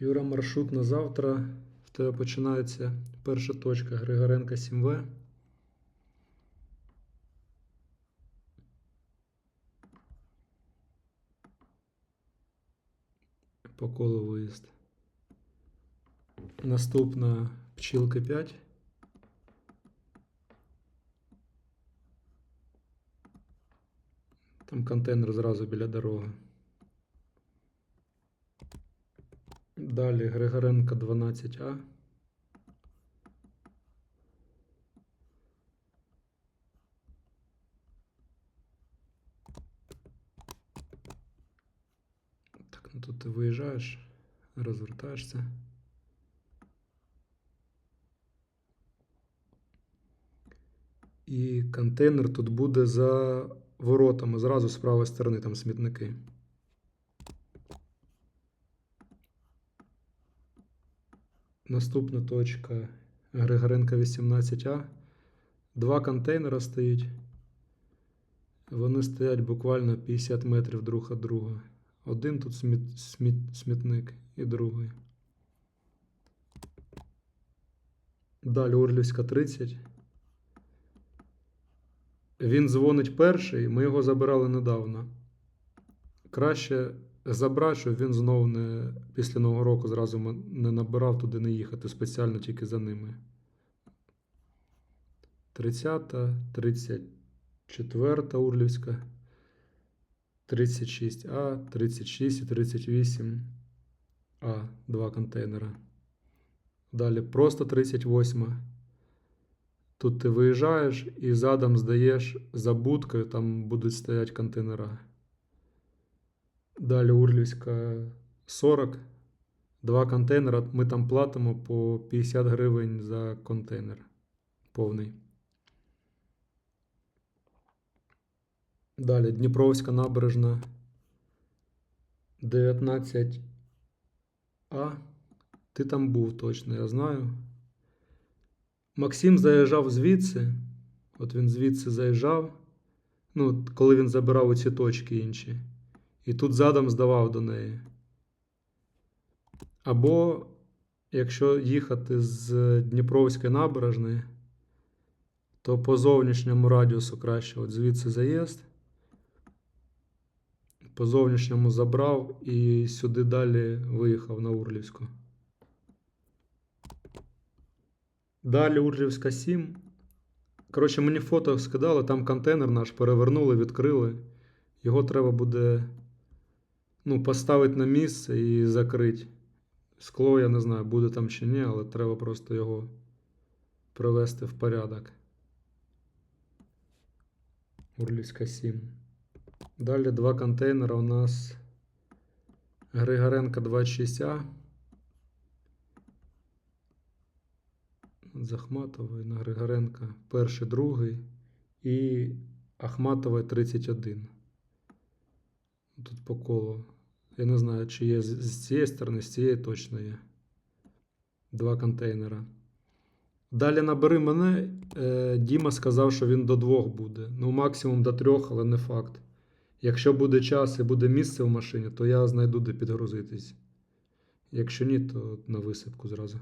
Юра, маршрут на завтра. В тебе починається перша точка Григоренка 7В. По колу виїзд. Наступна пчілка 5. Там контейнер зразу біля дороги. Далі Григоренка 12А. Так, ну тут ти виїжджаєш, розвертаєшся. І контейнер тут буде за воротами, зразу з правої сторони, там смітники. Наступна точка Григоренка 18А. Два контейнера стоїть. Вони стоять буквально 50 метрів друг від друга. Один тут сміт, сміт, смітник і другий. Далі Урлівська 30. Він дзвонить перший, ми його забирали недавно. Краще забрати, щоб він знову не після Нового року зразу не набирав туди не їхати спеціально тільки за ними. 30, 34 Урлівська, 36А, 36 і 38А, два контейнера. Далі просто 38. Тут ти виїжджаєш і задом здаєш за будкою, там будуть стояти контейнера. Далі Урлівська 40. Два контейнера. Ми там платимо по 50 гривень за контейнер повний. Далі Дніпровська набережна 19А. Ти там був точно, я знаю. Максим заїжджав звідси. От він звідси заїжджав. Ну, коли він забирав оці точки інші. І тут задом здавав до неї. Або, якщо їхати з Дніпровської набережної, то по зовнішньому радіусу краще. От звідси заїзд. По зовнішньому забрав і сюди далі виїхав на Урлівську. Далі Урлівська 7. Коротше, мені фото скидали, там контейнер наш перевернули, відкрили. Його треба буде ну, поставити на місце і закрити. Скло, я не знаю, буде там чи ні, але треба просто його привести в порядок. Урлівська 7. Далі два контейнера у нас Григоренка 26А. Захматової на Григоренка перший, другий і Ахматової 31. Тут по колу. Я не знаю, чи є з, цієї сторони, з цієї точно є. Два контейнера. Далі набери мене. Е, Діма сказав, що він до двох буде. Ну, максимум до трьох, але не факт. Якщо буде час і буде місце в машині, то я знайду де підгрузитись. Якщо ні, то на висипку зразу.